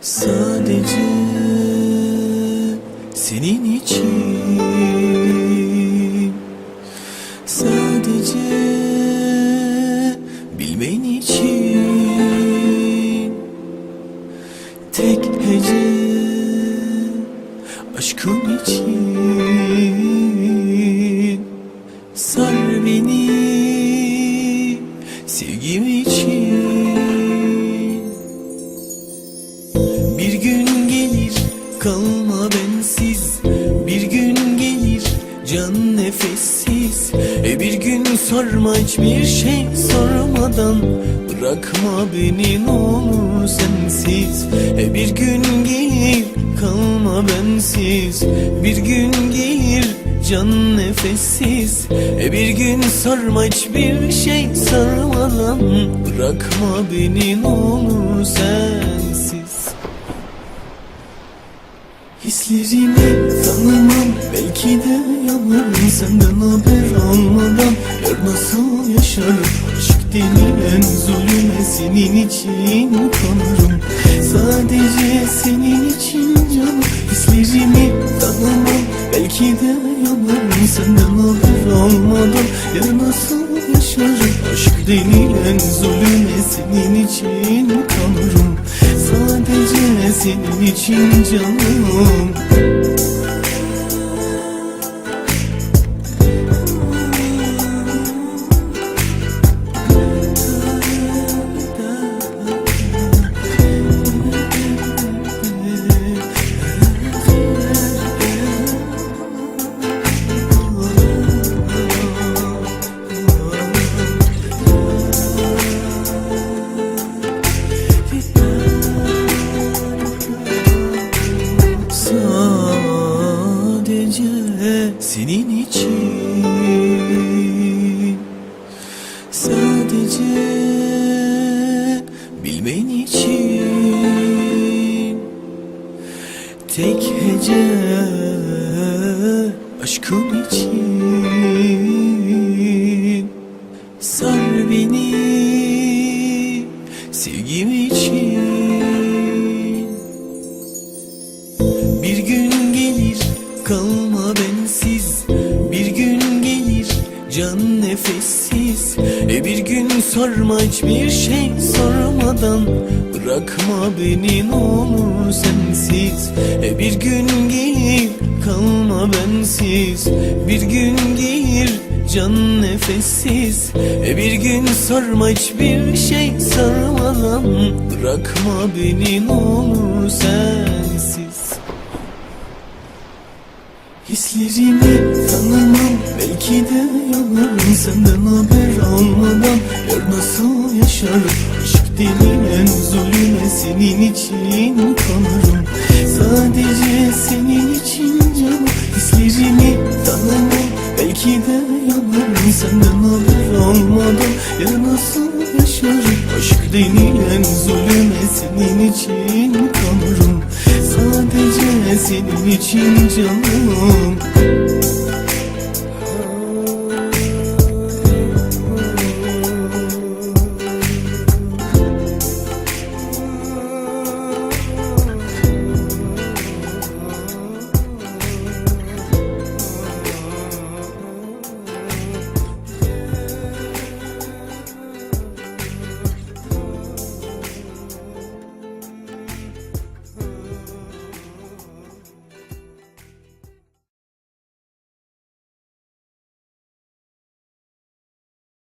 Sadece senin için. Sadece bilmen için. Tek hece aşkım için. Sar beni sevgim bir gün gelir kalma bensiz. Bir gün gelir can nefessiz. E Bir gün sorma hiçbir şey sormadan. Bırakma beni ne olur sensiz. E Bir gün gelir kalma bensiz. Bir gün gelir can nefessiz. E Bir gün sorma hiçbir şey sormadan. Bırakma beni ne olur sensiz Hislerimi tanımam belki de yanarım. Senden haber almadan yar nasıl yaşarım? Aşk denilen zulüme senin için kanarım Sadece senin için canım. Hislerimi tanımam belki de yanarım. Senden haber almadan yar nasıl yaşarım? Aşk denilen zulüme senin için kanarım Sadece senin için canım Sadece senin için. Sadece bilmen için. Tek hece aşkım için. Sar beni sevgim için kalma bensiz. Bir gün gelir can nefessiz. E Bir gün sorma hiçbir şey sormadan. Bırakma beni ne olur sensiz. E Bir gün gelir kalma bensiz. Bir gün gelir can nefessiz. E Bir gün sorma hiçbir şey sormadan. Bırakma beni ne olur sensiz Hislerimi tanımam. Belki de yanarım Senden haber almadan yar nasıl yaşarım? Aşk denilen zulüme senin için kanarım Sadece senin için canım. Hislerimi tanımam. Belki de yanarım Senden haber almadan yar nasıl yaşarım? Aşk denilen zulüme senin için kanarım senin için canım